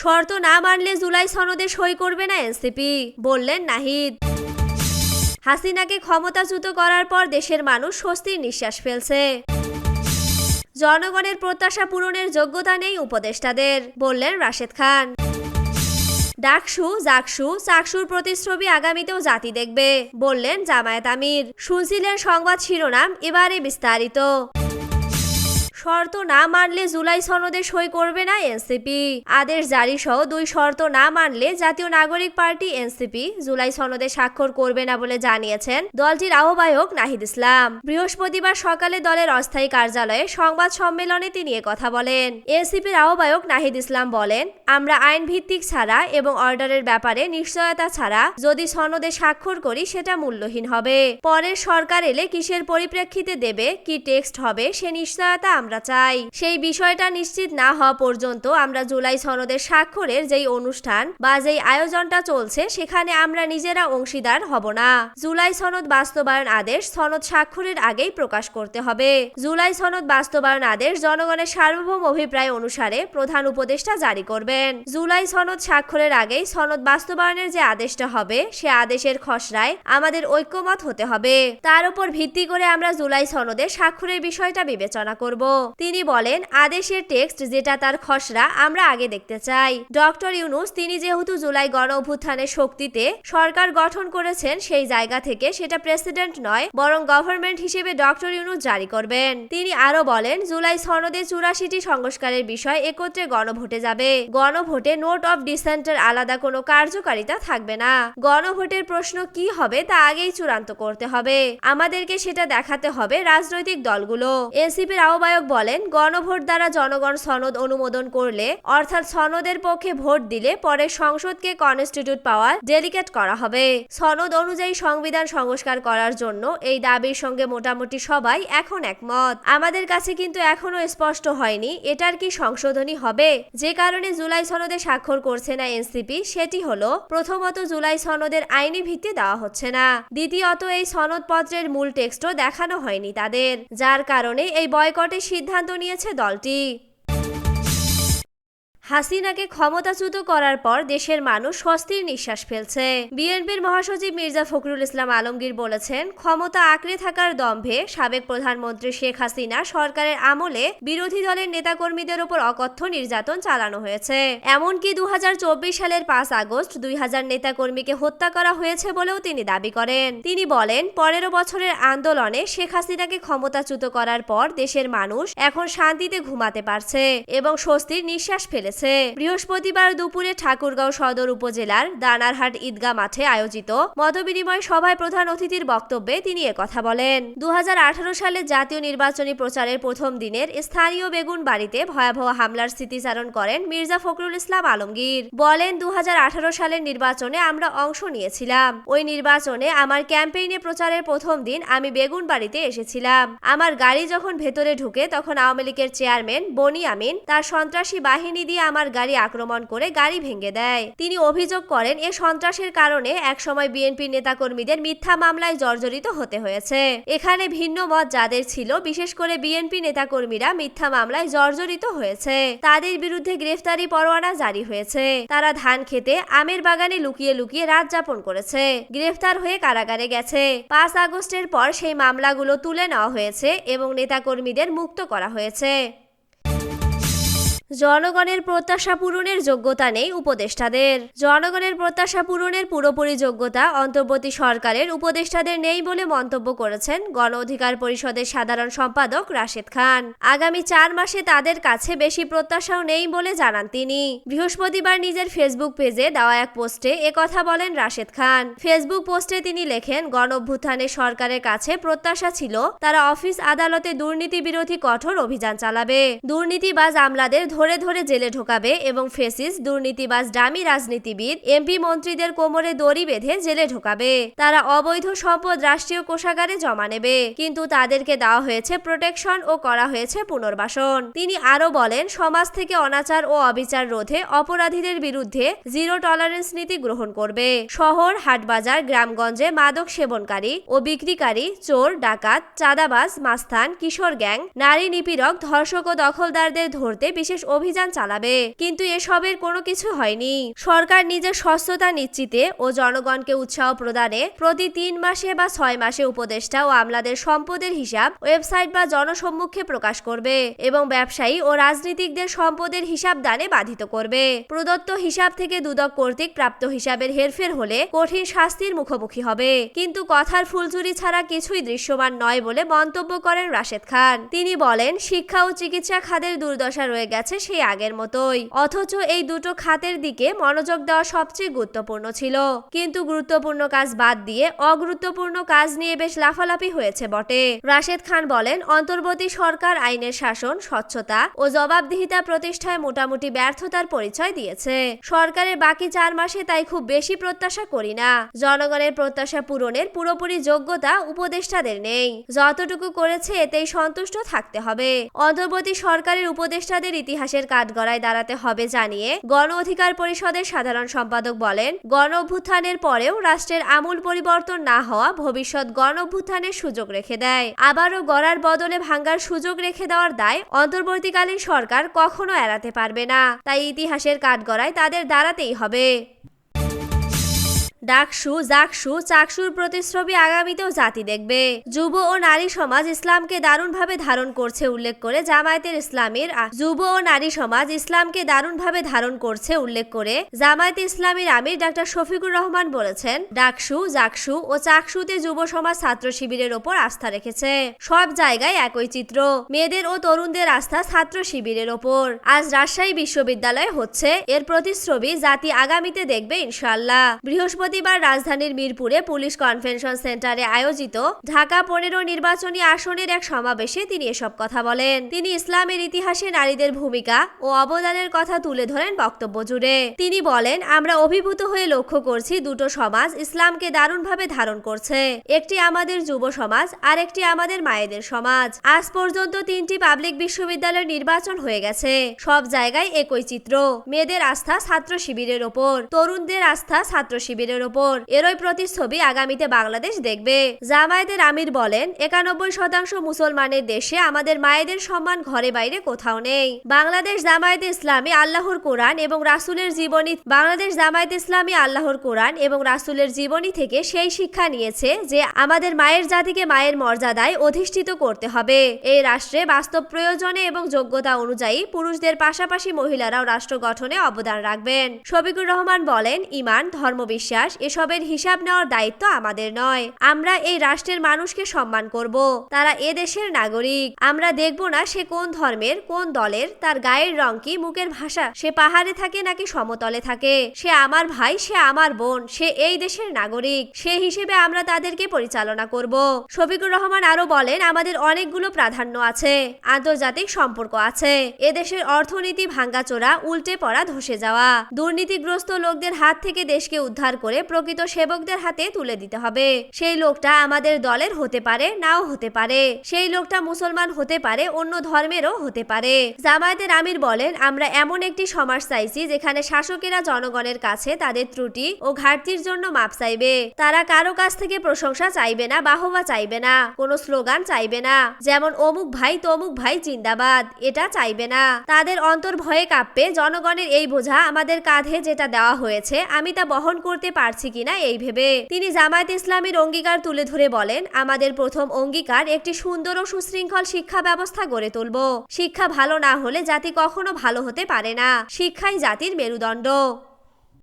শর্ত না মানলে জুলাই সনদে সই করবে না এনসিপি, বললেন নাহিদ। হাসিনাকে ক্ষমতাচ্যুত করার পর দেশের মানুষ স্বস্তির নিঃশ্বাস ফেলছে। জনগণের প্রত্যাশা পূরণের যোগ্যতা নেই উপদেষ্টাদের, বললেন রাশেদ খান। ডাকসু, জাকসু, চাকসুর প্রতিশ্রবী আগামীতেও জাতি দেখবে, বললেন জামায়াত আমির। শুনছিলেন সংবাদ শিরোনাম, এবারে বিস্তারিত। শর্ত না মানলে জুলাই সনদে সই করবে না এনসিপি। আদেশ জারি সহ দুই শর্ত না মানলে জাতীয় নাগরিক পার্টি এনসিপি জুলাই সনদে স্বাক্ষর করবে না বলে জানিয়েছেন দলটির আহ্বায়ক নাহিদ ইসলাম। বৃহস্পতিবার সকালে দলের অস্থায়ী কার্যালয়ে সংবাদ সম্মেলনে তিনি কথা বলেন। এনসিপির আহ্বায়ক নাহিদ ইসলাম বলেন, আমরা আইন ভিত্তিক ছাড়া এবং অর্ডারের ব্যাপারে নিশ্চয়তা ছাড়া যদি সনদে স্বাক্ষর করি সেটা মূল্যহীন হবে। পরের সরকার এলে কিসের পরিপ্রেক্ষিতে দেবে, কি টেক্সট হবে, সে নিশ্চয়তা আমরা চাই। সেই বিষয়টা নিশ্চিত না হওয়া পর্যন্ত আমরা জুলাই সনদের স্বাক্ষরের যেই অনুষ্ঠান বা যেই আয়োজনটা চলছে, সেখানে আমরা নিজেরা অংশীদার হব না। জুলাই সনদ বাস্তবায়ন আদেশ সনদ স্বাক্ষরের আগেই প্রকাশ করতে হবে। জুলাই সনদ বাস্তবায়ন আদেশ জনগণের সার্বভৌম অভিপ্রায় অনুসারে প্রধান উপদেষ্টা জারি করবেন। জুলাই সনদ স্বাক্ষরের আগেই সনদ বাস্তবায়নের যে আদেশটা হবে, সে আদেশের খসড়ায় আমাদের ঐক্যমত হতে হবে। তার উপর ভিত্তি করে আমরা জুলাই সনদে স্বাক্ষরের বিষয়টা বিবেচনা করব। তিনি বলেন, আদেশের টেক্সট যেটা তার খসড়া, আমরা আগে দেখতে চাই। ডক্টর ইউনুস, তিনি যেহেতু জুলাই গণ অভ্যুত্থানের শক্তিতে সরকার গঠন করেছেন, সেই জায়গা থেকে সেটা প্রেসিডেন্ট নয়, বরং গভর্নমেন্ট হিসেবে ডক্টর ইউনুস জারি করবেন। তিনি আরও বলেন, জুলাই সনদে চুরাশিটি সংস্কারের বিষয় একত্রে গণভোটে যাবে। গণভোটে নোট অফ ডিসেন্টের আলাদা কোনো কার্যকারিতা থাকবে না। গণভোটের প্রশ্ন কি হবে তা আগেই চূড়ান্ত করতে হবে। আমাদেরকে সেটা দেখাতে হবে রাজনৈতিক দলগুলো। এনসিপির আহ্বায়ক বলেন, গণভোট দ্বারা জনগণ সনদ অনুমোদন করলে, অর্থাৎ সনদের পক্ষে ভোট দিলে পরে সংসদকে কনস্টিটিউট পাওয়ার ডেলিকেট করা হবে। সনদ অনুযায়ী সংবিধান সংস্কার করার জন্য এই দাবির সঙ্গে মোটামুটি সবাই এখন একমত। আমাদের কাছে কিন্তু এখনও স্পষ্ট হয়নি এটার কি সংশোধনী হবে। যে কারণে জুলাই সনদে স্বাক্ষর করছে না এনসিপি, সেটি হলো, প্রথমত জুলাই সনদের আইনি ভিত্তি দেওয়া হচ্ছে না। দ্বিতীয়ত, এই সনদপত্রের মূল টেক্সটও দেখানো হয়নি তাদের। যার কারণে এই বয়কটের সিদ্ধান্ত নিয়েছে দলটি। হাসিনাকে ক্ষমতাচ্যুত করার পর দেশের মানুষ স্বস্তির নিঃশ্বাস ফেলছে। বিএনপির মহাসচিব মির্জা ফখরুল ইসলাম আলমগীর বলেছেন, ক্ষমতা আঁকড়ে থাকার দম্ভে সাবেক প্রধানমন্ত্রী শেখ হাসিনা সরকারের আমলে বিরোধী দলের নেতাকর্মীদের ওপর অকথ্য নির্যাতন চালানো হয়েছে। এমনকি দুই হাজার চব্বিশ সালের পাঁচ আগস্ট দুই হাজার নেতাকর্মীকে হত্যা করা হয়েছে বলেও তিনি দাবি করেন। তিনি বলেন, পনেরো বছরের আন্দোলনে শেখ হাসিনাকে ক্ষমতাচ্যুত করার পর দেশের মানুষ এখন শান্তিতে ঘুমাতে পারছে এবং স্বস্তির নিঃশ্বাস ফেলেছে। হয়েছে। বৃহস্পতিবার দুপুরে ঠাকুরগাঁও সদর উপজেলার দানারহাট ঈদগা মাঠে আয়োজিত মতবিনিময় সভায় প্রধান অতিথির বক্তব্যে তিনি কথা বলেন। দু সালে জাতীয় নির্বাচনী প্রচারের প্রথম দিনের স্থানীয় বেগুন বাড়িতে ভয়াবহ হামলার স্মৃতিচারণ করেন মির্জা ফখরুল ইসলাম আলমগীর। বলেন দু হাজার আঠারো সালের নির্বাচনে আমরা অংশ নিয়েছিলাম। ওই নির্বাচনে আমার ক্যাম্পেইনে প্রচারের প্রথম দিন আমি বেগুন বাড়িতে এসেছিলাম। আমার গাড়ি যখন ভেতরে ঢুকে তখন আওয়ামী লীগের চেয়ারম্যান বনি আমিন তার সন্ত্রাসী বাহিনী দিয়ে আমার গাড়ি আক্রমণ করে গাড়ি ভেঙে দেয়। তিনি অভিযোগ করেন, এ সন্ত্রাসের কারণে একসময় বিএনপি নেতাকর্মীদের মিথ্যা মামলায় জর্জরিত হতে হয়েছে। এখানে ভিন্ন মত যাদের ছিল, বিশেষ করে বিএনপি নেতাকর্মীরা মিথ্যা মামলায় জর্জরিত হয়েছে। তাদের বিরুদ্ধে গ্রেফতারি পরোয়ানা জারি হয়েছে। তারা ধান খেতে, আমের বাগানে লুকিয়ে লুকিয়ে রাত যাপন করেছে। গ্রেফতার হয়ে কারাগারে গেছে। পাঁচ আগস্টের পর সেই মামলাগুলো তুলে নেওয়া হয়েছে এবং নেতাকর্মীদের মুক্ত করা হয়েছে। জনগণের প্রত্যাশা পূরণের যোগ্যতা নেই উপদেষ্টাদের। জনগণের প্রত্যাশা পূরণের পুরোপুরি যোগ্যতা অন্তর্বর্তী সরকারের উপদেষ্টাদের নেই বলে মন্তব্য করেছেন গণ অধিকার পরিষদের সাধারণ সম্পাদক রাশেদ খান। আগামী চার মাসে তাদের কাছে বেশি প্রত্যাশাও নেই বলে জানান তিনি। বৃহস্পতিবার নিজের ফেসবুক পেজে দেওয়া এক পোস্টে কথা বলেন রাশেদ খান। ফেসবুক পোস্টে তিনি লেখেন, গণ অভ্যুত্থানের সরকারের কাছে প্রত্যাশা ছিল, তারা অফিস আদালতে দুর্নীতি বিরোধী কঠোর অভিযান চালাবে। দুর্নীতিবাজ আমলাদের ধরে ধরে জেলে ঢোকাবে এবং ফেসিস, দুর্নীতিবাজ ডামি রাজনীতিবিদ, এমপি মন্ত্রীদের কোমরে দড়ি বেঁধে জেলে ঢোকাবে। তারা অবৈধ সম্পদ রাষ্ট্রীয় কোষাগারে জমা নেবে। কিন্তু তাদেরকে দেওয়া হয়েছে প্রোটেকশন ও করা হয়েছে পুনর্বাসন। তিনি আরও বলেন, সমাজ থেকে অনাচার ও অবিচার রোধে অপরাধীদের বিরুদ্ধে জিরো টলারেন্স নীতি গ্রহণ করবে। শহর, হাটবাজার, গ্রামগঞ্জে মাদক সেবনকারী ও বিক্রিকারী, চোর, ডাকাত, চাঁদাবাজ, মাস্তান, কিশোর গ্যাং, নারী নিপীড়ক, ধর্ষক ও দখলদারদের ধরতে বিশেষ অভিযান চালাবে। কিন্তু এসবের কোনো কিছু হয়নি। সরকার নিজের স্বচ্ছতা নিশ্চিতে ও জনগণকে উৎসাহ প্রদানে প্রতি তিন মাসে বা ছয় মাসে উপদেষ্টা ও আমলাদের সম্পদের হিসাব, ওয়েবসাইট বা জনসম্মুখে প্রকাশ করবে এবং ব্যবসায়ী ও রাজনীতিকদের সম্পদের হিসাব দানে বাধিত করবে। প্রদত্ত হিসাব থেকে দুদক কর্তৃক প্রাপ্ত হিসাবের হেরফের হলে কঠিন শাস্তির মুখোমুখি হবে। কিন্তু কথার ফুলচুরি ছাড়া কিছুই দৃশ্যমান নয় বলে মন্তব্য করেন রাশেদ খান। তিনি বলেন, শিক্ষা ও চিকিৎসা খাতের দুর্দশা রয়ে গেছে সেই আগের মতোই। অথচ এই দুটো খাতের দিকে মনোযোগ দেওয়া সবচেয়ে গুরুত্বপূর্ণ ছিল। কিন্তু গুরুত্বপূর্ণ কাজ বাদ দিয়ে অগুরুত্বপূর্ণ কাজ নিয়ে বেশ লাফালাফি হয়েছে বটে। রাশেদ খান বলেন, অন্তর্বর্তী সরকার আইনের শাসন, স্বচ্ছতা ও জবাবদিহিতা প্রতিষ্ঠায় মোটামুটি ব্যর্থতার পরিচয় দিয়েছে। সরকারের বাকি চার মাসে তাই খুব বেশি প্রত্যাশা করি না। জনগণের প্রত্যাশা পূরণের পুরোপুরি যোগ্যতা উপদেষ্টাদের নেই। যতটুকু করেছে এতেই সন্তুষ্ট থাকতে হবে। অন্তর্বর্তী সরকারের উপদেষ্টাদের ইতিহাসের কাঠগড়ায় দাঁড়াতে হবে জানিয়ে গণ অধিকার পরিষদের সাধারণ সম্পাদক বলেন, গণ অভ্যুত্থানের পরেও রাষ্ট্রের আমূল পরিবর্তন না হওয়া ভবিষ্যৎ গণ অভ্যুত্থানের সুযোগ রেখে দেয়। আবারও গড়ার বদলে ভাঙ্গার সুযোগ রেখে দেওয়ার দায় অন্তর্বর্তীকালীন সরকার কখনো এড়াতে পারবে না। তাই ইতিহাসের কাঠগড়ায় তাদের দাঁড়াতেই হবে। ডাকসু, জাকসু, চাকসুর প্রতিশ্রবী আগামীতেও জাতি দেখবে। যুব ও নারী সমাজ ইসলামকে দারুণভাবে ধারণ করছে উল্লেখ করে জামায়াতের ইসলামীর যুব ও নারী সমাজ ইসলামকে দারুণভাবে ধারণ করছে উল্লেখ করে জামায়াতে ইসলামীর আমির ডাক্তার শফিকুর রহমান বলেছেন, ডাকসু, জাকসু ও চাকসুতে যুব সমাজ ছাত্র শিবিরের ওপর আস্থা রেখেছে। সব জায়গায় একই চিত্র, মেয়েদের ও তরুণদের আস্থা ছাত্র শিবিরের ওপর। আজ রাজশাহী বিশ্ববিদ্যালয়ে হচ্ছে, এর প্রতিশ্রবী জাতি আগামীতে দেখবে ইনশাল্লাহ বৃহস্পতিবার রাজধানীর মিরপুরে পুলিশ কনভেনশন সেন্টারে আয়োজিত ঢাকা পনেরো নির্বাচনী আসনের এক সমাবেশে তিনি এসব কথা বলেন। তিনি ইসলামের ইতিহাসে নারীদের ভূমিকা ও অবদানের কথা তুলে ধরেন বক্তব্য জুড়ে। তিনি বলেন, আমরা অভিভূত হয়ে লক্ষ্য করছি দুটো সমাজ ইসলামকে দারুণভাবে ধারণ করছে। একটি আমাদের যুব সমাজ আর একটি আমাদের মায়েদের সমাজ। আজ পর্যন্ত তিনটি পাবলিক বিশ্ববিদ্যালয়ের নির্বাচন হয়ে গেছে। সব জায়গায় একই চিত্র। মেয়েদের আস্থা ছাত্র শিবিরের ওপর। তরুণদের আস্থা ছাত্র শিবিরের ওপর এরই প্রতিচ্ছবি আগামীতে বাংলাদেশ দেখবে। জামায়াতের আমির বলেন, একানব্বই শতাংশ মুসলমানের দেশে আমাদের মায়েদের সম্মান ঘরে বাইরে কোথাও নেই। বাংলাদেশ জামায়াতে ইসলামী আল্লাহর কোরআন এবং রাসুলের জীবনী, বাংলাদেশ জামায়াত ইসলামী আল্লাহর কোরআন এবং রাসূলের জীবনী থেকে সেই শিক্ষা নিয়েছে যে আমাদের মায়ের জাতিকে মায়ের মর্যাদায় অধিষ্ঠিত করতে হবে। এই রাষ্ট্রে বাস্তব প্রয়োজনে এবং যোগ্যতা অনুযায়ী পুরুষদের পাশাপাশি মহিলারাও রাষ্ট্র গঠনে অবদান রাখবেন। শফিকুর রহমান বলেন, ইমান, ধর্মবিশ্বাস এসবের হিসাব নেওয়ার দায়িত্ব আমাদের নয়। আমরা এই রাষ্ট্রের মানুষকে সম্মান করব। তারা এ দেশের নাগরিক। আমরা দেখব না সে কোন ধর্মের, কোন দলের, তার গায়ের রং কি, মুখের ভাষা, সে পাহাড়ে থাকে নাকি সমতলে থাকে? সে আমার ভাই, সে আমার বোন, সে এই দেশের নাগরিক। সে হিসেবে আমরা তাদেরকে পরিচালনা করব। শফিকুর রহমান আরও বলেন, আমাদের অনেকগুলো প্রাধান্য আছে। আন্তর্জাতিক সম্পর্ক আছে। এদেশের অর্থনীতি ভাঙ্গাচোরা, উল্টে পড়া, ধসে যাওয়া। দুর্নীতিগ্রস্ত লোকদের হাত থেকে দেশকে উদ্ধার করে প্রকৃত সেবকদের হাতে তুলে দিতে হবে। সেই লোকটা আমাদের দলের হতে পারে, নাও হতে পারে। সেই লোকটা মুসলমান হতে পারে, অন্য ধর্মেরও হতে পারে। জামায়াতের আমির বলেন, আমরা এমন একটি সমাজ চাইছি যেখানে শাসকেরা জনগণের কাছে তাদের ত্রুটি ও ঘাটতির জন্য মাপ চাইবে। তারা কারও কাছ থেকে প্রশংসা চাইবে না, বাহবা চাইবে না, কোনো স্লোগান চাইবে না। যেমন, অমুক ভাই, তমুক ভাই জিন্দাবাদ, এটা চাইবে না। তাদের অন্তর ভয়ে কাঁপবে, জনগণের এই বোঝা আমাদের কাঁধে যেটা দেওয়া হয়েছে, আমি তা বহন করতে পারছি কিনা এই ভেবে তিনি জামায়াত ইসলামের অঙ্গীকার তুলে ধরে বলেন, আমাদের প্রথম অঙ্গীকার একটি সুন্দর ও সুশৃঙ্খল শিক্ষা ব্যবস্থা গড়ে তুলব। শিক্ষা ভালো না হলে জাতি কখনো ভালো হতে পারে না। শিক্ষাই জাতির মেরুদণ্ড।